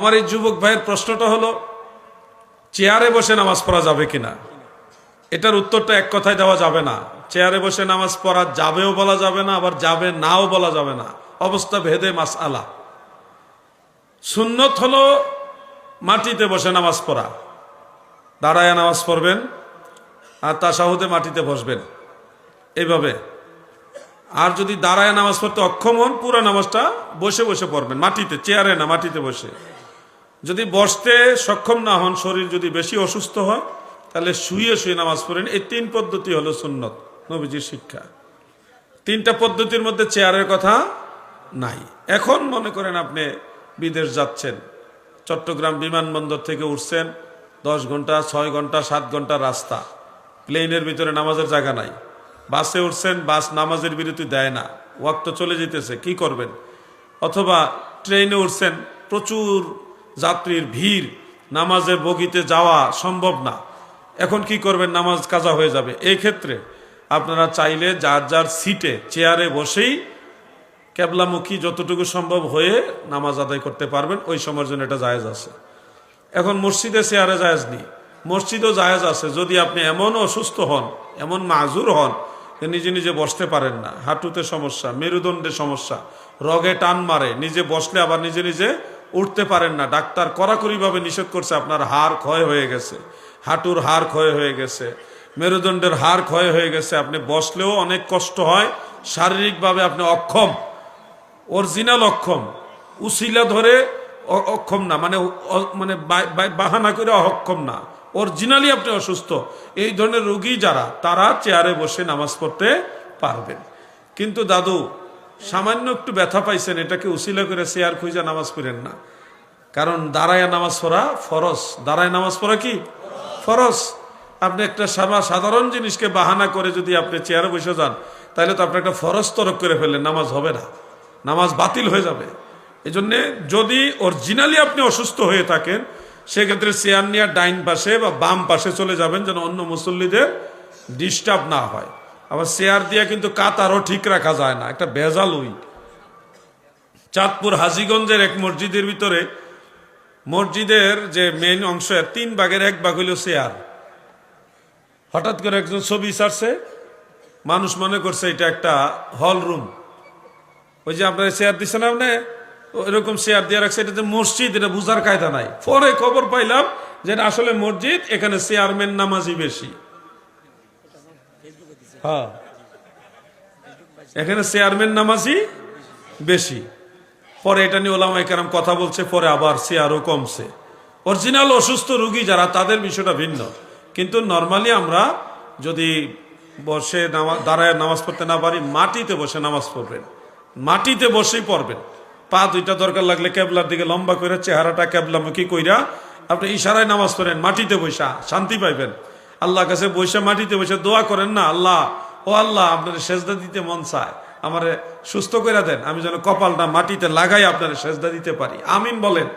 আমার এই যুবক ভাইয়ের প্রশ্নটা হলো, চেয়ারে বসে নামাজ পড়া যাবে কিনা? এটার উত্তরটা এক কথায় দেওয়া যাবে না। চেয়ারে বসে নামাজ পড়া যাবেও বলা যাবে না, আবার যাবে নাও বলা যাবে না। অবস্থা ভেদে মাস আলা সুন্নত হলো মাটিতে বসে নামাজ পড়া। দাঁড়ায় নামাজ পড়বেন আর তাসাহুদে মাটিতে বসবেন। এইভাবে আর যদি দাঁড়ায় নামাজ পড়তে অক্ষম হন, পুরো নামাজটা বসে বসে পড়বেন। মাটিতে, চেয়ারে না, মাটিতে বসে। যদি বসতে সক্ষম না হন, শরীর যদি বেশি অসুস্থ হয়, তাহলে শুয়ে শুয়ে নামাজ পড়েন। এই তিন পদ্ধতি হলো সুন্নত, নবীজির শিক্ষা। তিনটা পদ্ধতির মধ্যে চেয়ারের কথা নাই। এখন মনে করেন আপনি বিদেশ যাচ্ছেন, চট্টগ্রাম বিমানবন্দর থেকে উঠছেন, দশ ঘণ্টা, ছয় ঘণ্টা, সাত ঘণ্টা রাস্তা। প্লেনের ভিতরে নামাজের জায়গা নাই। বাসে উঠছেন, বাস নামাজের বিরতি দেয় না। ওয়াক্ত চলে যেতেছে, কি করবেন? অথবা ট্রেনে উঠছেন, প্রচুর যাত্রীর ভিড়, নামাজের বগিতে যাওয়া সম্ভব না। এখন কি করবেন? নামাজ কাজা হয়ে যাবে। এই ক্ষেত্রে আপনারা চাইলে যার যার সিটে, চেয়ারে বসেই ক্যাবলামুখী যতটুকু সম্ভব হয়ে নামাজ আদায় করতে পারবেন। ওই সময়ের জন্য এটা জায়েজ আছে। এখন মসজিদে, চেয়ারে জায়েজ নেই। মসজিদও জায়েজ আছে। যদি আপনি এমন অসুস্থ হন, এমন মাজুর হন যে নিজে নিজে বসতে পারেন না। হাঁটুতে সমস্যা, মেরুদণ্ডে সমস্যা, রগে টান মারে, নিজে বসলে আবার নিজে নিজে উঠতে পারেন না। ডাক্তার কড়াকড়িভাবে নিষেধ করছে, আপনার হাড় ক্ষয় হয়ে গেছে। হাঁটুর হাড় ক্ষয় হয়ে গেছে। মেরুদণ্ডের হাড় ক্ষয় হয়ে গেছে। আপনি বসলেও অনেক কষ্ট হয়। শারীরিকভাবে আপনি অক্ষম। অরিজিনাল অক্ষম। উসিলা ধরে অক্ষম না। মানে মানে বাহানা করে অক্ষম না। অরিজিনালি আপনি অসুস্থ। এই ধরনের রোগী যারা, তারা চেয়ারে বসে নামাজ পড়তে পারবেন। কিন্তু দাদু সামান্য একটু ব্যথা পাইছেন, এটাকে উসিলা করে চেয়ার খুঁজে নামাজ পড়েন না। কারণ দাঁড়ায় নামাজ পড়া ফরস দাঁড়ায় নামাজ পড়া কি? ফরস আপনি একটা সাধারণ জিনিসকে বাহানা করে যদি আপনি চেয়ারে বসে যান, তাহলে তো আপনি একটা ফরজ তরক করে ফেললেন, নামাজ হবে না। নামাজ বাতিল হয়ে যাবে। এই জন্যে যদি অরিজিনালি আপনি অসুস্থ হয়ে থাকেন, সেক্ষেত্রে চেয়ার নিয়ে ডাইন পাশে বা বাম পাশে চলে যাবেন যেন অন্য মুসল্লিদের ডিস্টার্ব না হয়। আবার চেয়ার দিয়ে কিন্তু কাতারও ঠিক রাখা যায় না, একটা ভেজাল উই চাঁদপুর হাজিগঞ্জের এক মসজিদের ভিতরে, মসজিদের যে মেইন অংশ তিন ভাগের এক ভাগ হইল চেয়ার হঠাৎ করে একজন ছবি ছাড়ছে, মানুষ মনে করছে এটা একটা হল রুম। ওই যে আপনার চেয়ার দিচ্ছে না আপনি এরকম চেয়ার দিয়ে রাখছে, এটা যে মসজিদ, এটা বুঝার কায়দা নাই। পরে খবর পাইলাম যে আসলে মসজিদ, এখানে চেয়ারম্যান নামাজি বেশি। হ্যাঁ। এখানে চেয়ারম্যান নামাজি বেশি। পরে এটা নিয়ে ওলামাই কেরাম কথা বলছে, পরে আবার চেয়ারও কমছে। অরিজিনাল অসুস্থ রুগী যারা, তাদের বিষয়টা ভিন্ন। কিন্তু নর্মালি আমরা যদি বসে দাঁড়ায় নামাজ পড়তে না পারি, মাটিতে বসে নামাজ পড়বেন। মাটিতে বসেই পড়বেন। পা দুইটা দরকার লাগলে ক্যাবলার দিকে লম্বা করে চেহারাটা ক্যাবলামুখী কইরা আপনি ইশারায় নামাজ পড়েন, মাটিতে বৈশা শান্তি পাইবেন। আল্লাহ কাছে বৈশা মাটিতে বসে দোয়া করেন না, আল্লাহ, ও আল্লাহ, আপনার সেজদা দিতে মন চায়, আমার সুস্থ করে দেন, আমি যেন কপালটা মাটিতে লাগাই আপনার সেজদা দিতে পারি। আমিন বলেন।